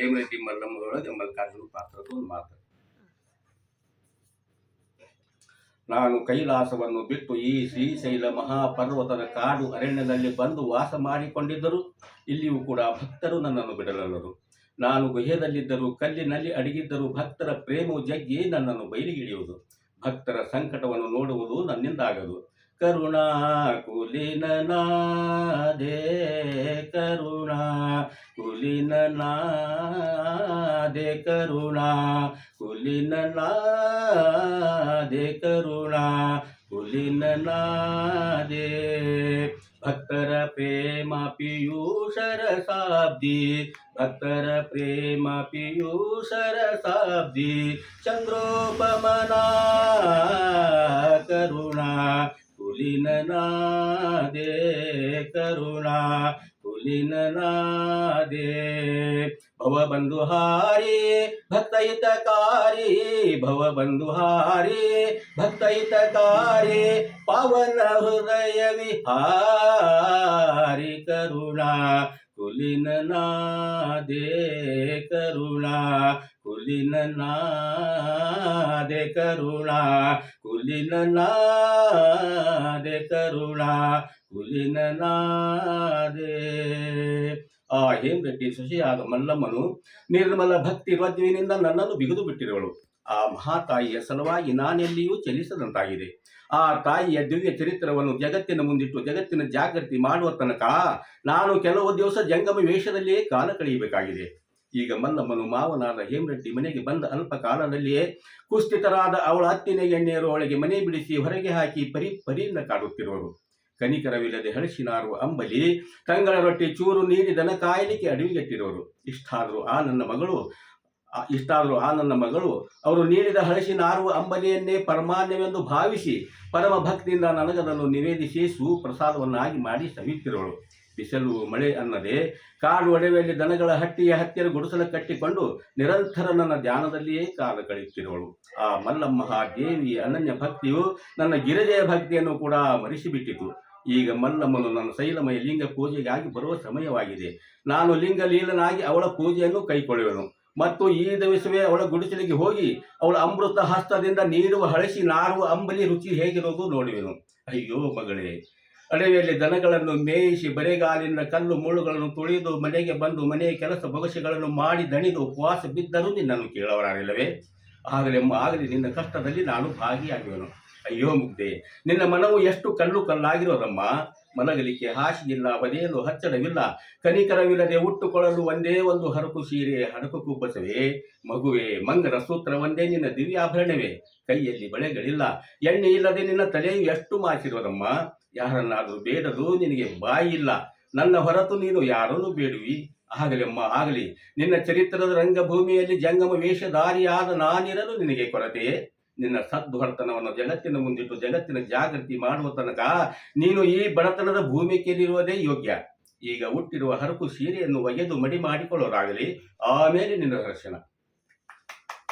ಹೇಮರೆಡ್ಡಿ ಮಲ್ಲಮ್ಮದೊಳಗೆ ಮಲ್ಲಿಕಾರ್ಜುನ ಪಾತ್ರದ ಒಂದು ನಾನು ಕೈಲಾಸವನ್ನು ಬಿಟ್ಟು ಈ ಶ್ರೀಶೈಲ ಮಹಾಪರ್ವತದ ಕಾಡು ಅರಣ್ಯದಲ್ಲಿ ಬಂದು ವಾಸ ಮಾಡಿಕೊಂಡಿದ್ದರು, ಇಲ್ಲಿಯೂ ಕೂಡ ಭಕ್ತರು ನನ್ನನ್ನು ಬಿಡಲಲ್ಲರು. ನಾನು ಗುಹೆಯಲ್ಲಿದ್ದರೂ, ಕಲ್ಲಿನಲ್ಲಿ ಅಡಗಿದ್ದರು ಭಕ್ತರ ಪ್ರೇಮವು ಜಗ್ಗಿ ನನ್ನನ್ನು ಬಯಲಿಗಿಳಿಯುವುದು ಭಕ್ತರ ಸಂಕಟವನ್ನು ನೋಡುವುದು ನನ್ನಿಂದಾಗದು. ಕರುಣಾ ಕುಲಿನ ಕರುಣಾ ಕುಲಿನ ನಾದೇ ಕರುಣಾ ಕುಲಿನ ನಾದೇ ಕರುಣಾ ಕುಲಿನ ನಾದೇ ಭಕ್ತರ ಪ್ರೇಮ ಪಿಯೂಷರ ಸಾಬ್ದಿ ಭಕ್ತರ ಪ್ರೇಮ ಪಿಯೂಷರ ಸಾಬ್ದಿ ಚಂದ್ರೋಪಮನಾ ಕರುಣಾ ಕುಲಿನ ನಾದೇ ಕರುಣಾ ಕುಲಿನ ನಾದೇ ಭವಬಂಧುಹಾರಿ ಭಕ್ತಹಿತಕಾರಿ ಭವಬಂಧುಹಾರಿ ಭಕ್ತಹಿತಕಾರಿ ಪಾವನ ಹೃದಯ ವಿಹಾರಿ ಕರುಣಾ ಕುಲಿನ ನಾದೇ ಕರುಣಾ ಕುಲಿನ ನಾದೆ ಕರುಣಾ ಕುಲಿನ ನಾದೆ ಕರುಣಾ ಕುಲಿನ ನಾದೆ ಆ ಹೇಮರೆಡ್ಡಿ ಸೊಸೆಯಾದ ಮಲ್ಲಮ್ಮನು, ನಿರ್ಮಲ ಭಕ್ತಿ ರಜ್ವಿನಿಂದ ನನ್ನನ್ನು ಬಿಗಿದು ಬಿಟ್ಟಿರುವಳು. ಆ ಮಹಾತಾಯಿಯ ಸಲುವಾಗಿ ನಾನೆಲ್ಲಿಯೂ ಚಲಿಸದಂತಾಗಿದೆ. ಆ ತಾಯಿಯ ದಿವ್ಯ ಚರಿತ್ರವನ್ನು ಜಗತ್ತಿನ ಮುಂದಿಟ್ಟು, ಜಗತ್ತಿನ ಜಾಗೃತಿ ಮಾಡುವ ತನಕ ನಾನು ಕೆಲವು ದಿವಸ ಜಂಗಮ ವೇಷದಲ್ಲಿಯೇ ಕಾಲ ಕಳೆಯಬೇಕಾಗಿದೆ. ಈಗ ಮಲ್ಲಮ್ಮನು ಮಾವನಾದ ಹೇಮರೆಡ್ಡಿ ಮನೆಗೆ ಬಂದ ಅಲ್ಪ ಕಾಲದಲ್ಲಿಯೇ ಕುಸ್ಥಿತರಾದ ಅವಳ ಹತ್ತಿನ ಎಣ್ಣೆಯರು ಅವಳಿಗೆ ಮನೆ ಬಿಡಿಸಿ ಹೊರಗೆ ಹಾಕಿ ಪರಿ, ಪರಿಯಿಂದ ಕಾಡುತ್ತಿರುವರು ಕನಿಕರವಿಲ್ಲದೆ ಹಳಸಿನಾರು ಅಂಬಲಿ. ತಂಗಳ ರೊಟ್ಟಿ ಚೂರು ನೀಡಿ ದನ ಕಾಯಲಿಕ್ಕೆ ಅಡವಿಗೆಟ್ಟಿರೋರು ಇಷ್ಟಾದರೂ ಆ ನನ್ನ ಮಗಳು ಇಷ್ಟಾದರೂ ಆ ನನ್ನ ಮಗಳು, ಅವರು ನೀಡಿದ ಹಳಸಿನಾರು ಅಂಬಲಿಯನ್ನೇ ಪರಮಾನ್ಯವೆಂದು ಭಾವಿಸಿ ಪರಮ ಭಕ್ತಿಯಿಂದ ನನಗದನ್ನು ನಿವೇದಿಸಿ ಸುಪ್ರಸಾದವನ್ನಾಗಿ ಮಾಡಿ ಸವಿತಿರೋಳು ಬಿಸಿಲು ಮಳೆ ಅನ್ನದೆ. ಕಾಡು ಒಡವೆಯಲ್ಲಿ ದನಗಳ ಹಟ್ಟಿಯ ಹತ್ತಿರ ಗುಡಿಸಲು ಕಟ್ಟಿಕೊಂಡು ನಿರಂತರ ನನ್ನ ಧ್ಯಾನದಲ್ಲಿಯೇ ಕಾಲ ಕಳೆಯುತ್ತಿರುವಳು ಆ ಮಲ್ಲಮ್ಮ ದೇವಿಯ ಅನನ್ಯ ಭಕ್ತಿಯು ನನ್ನ ಗಿರಿಜೆಯ ಭಕ್ತಿಯನ್ನು ಕೂಡ ಮರೆಸಿಬಿಟ್ಟಿತು. ಈಗ ಮಲ್ಲಮ್ಮನು ನನ್ನ ಶೈಲಮಯ ಲಿಂಗ ಪೂಜೆಗಾಗಿ ಬರುವ ಸಮಯವಾಗಿದೆ. ನಾನು ಲಿಂಗ ಲೀಲನಾಗಿ ಅವಳ ಪೂಜೆಯನ್ನು ಕೈಕೊಳ್ಳುವೆನು. ಮತ್ತು ಈ ದಿವಸವೇ ಅವಳ ಗುಡಿಸಲಿಗೆ ಹೋಗಿ ಅವಳ ಅಮೃತ ಹಸ್ತದಿಂದ ನೀಡುವ ಹಳಸಿ ನಾರುವ ಅಂಬಲಿ ರುಚಿ ಹೇಗಿರೋದು ನೋಡುವೆನು. ಅಯ್ಯೋ ಮಗಳೇ, ಅಡವಿಯಲ್ಲಿ ದನಗಳನ್ನು ಮೇಯಿಸಿ ಬರೆಗಾಲಿನ ಕಲ್ಲು ಮುಳ್ಳುಗಳನ್ನು ತುಳಿದು ಮನೆಗೆ ಬಂದು ಮನೆಯ ಕೆಲಸ ಬೊಗಸೆಗಳನ್ನು ಮಾಡಿ ದಣಿದು ಉಪವಾಸ ಬಿದ್ದರೂ ನಿನ್ನನ್ನು ಕೇಳವರಾಗಿಲ್ಲವೇ ಆಗಲೇ ಆಗಲಿ, ನಿನ್ನ ಕಷ್ಟದಲ್ಲಿ ನಾನು ಭಾಗಿಯಾಗುವೆನು. ಅಯ್ಯೋ ಮುಗ್ದೆ ನಿನ್ನ ಮನವು ಎಷ್ಟು ಕಲ್ಲು ಕಲ್ಲಾಗಿರೋದಮ್ಮ? ಮಲಗಲಿಕ್ಕೆ ಹಾಸಿಗಿಲ್ಲ ಬದಿಯಲು ಹಚ್ಚಡವಿಲ್ಲ, ಕನಿಕರವಿಲ್ಲದೆ ಉಟ್ಟುಕೊಳ್ಳಲು ಒಂದೇ ಒಂದು ಹರಕು ಸೀರೆ, ಹರಕು ಕುಬ್ಬಸವೇ ಮಗುವೆ ಮಂಗನ ಸೂತ್ರ ಒಂದೇ ನಿನ್ನ ದಿವ್ಯಾಭರಣವೇ. ಕೈಯಲ್ಲಿ ಬಳೆಗಳಿಲ್ಲ, ಎಣ್ಣೆ ಇಲ್ಲದೆ ನಿನ್ನ ತಲೆಯು ಎಷ್ಟು ಮಾಸಿರೋದಮ್ಮ? ಯಾರನ್ನಾದರೂ ಬೇಡದು ನಿನಗೆ ಬಾಯಿ ಇಲ್ಲ. ನನ್ನ ಹೊರತು ನೀನು ಯಾರನ್ನು ಬೇಡುವಿ. ಆಗಲಮ್ಮ ಆಗಲಿ. ನಿನ್ನ ಚರಿತ್ರದ ರಂಗಭೂಮಿಯಲ್ಲಿ ಜಂಗಮ ವೇಷಧಾರಿಯಾದ ನಾನಿರಲು ನಿನಗೆ ಕೊರತೆಯೇ ನಿನ್ನ ಸದ್ಭರ್ತನವನ್ನು ಜಗತ್ತಿನ ಮುಂದಿಟ್ಟು ಜಗತ್ತಿನ ಜಾಗೃತಿ ಮಾಡುವ ತನಕ ನೀನು ಈ ಬಡತನದ ಭೂಮಿಕೆಯಲ್ಲಿರುವುದೇ ಯೋಗ್ಯ. ಈಗ ಹುಟ್ಟಿರುವ ಹರಕು ಸೀರೆಯನ್ನು ಒಗೆದು ಮಡಿ ಮಾಡಿಕೊಳ್ಳೋರಾಗಲಿ ಆಮೇಲೆ ನಿನ್ನ ದರ್ಶನ.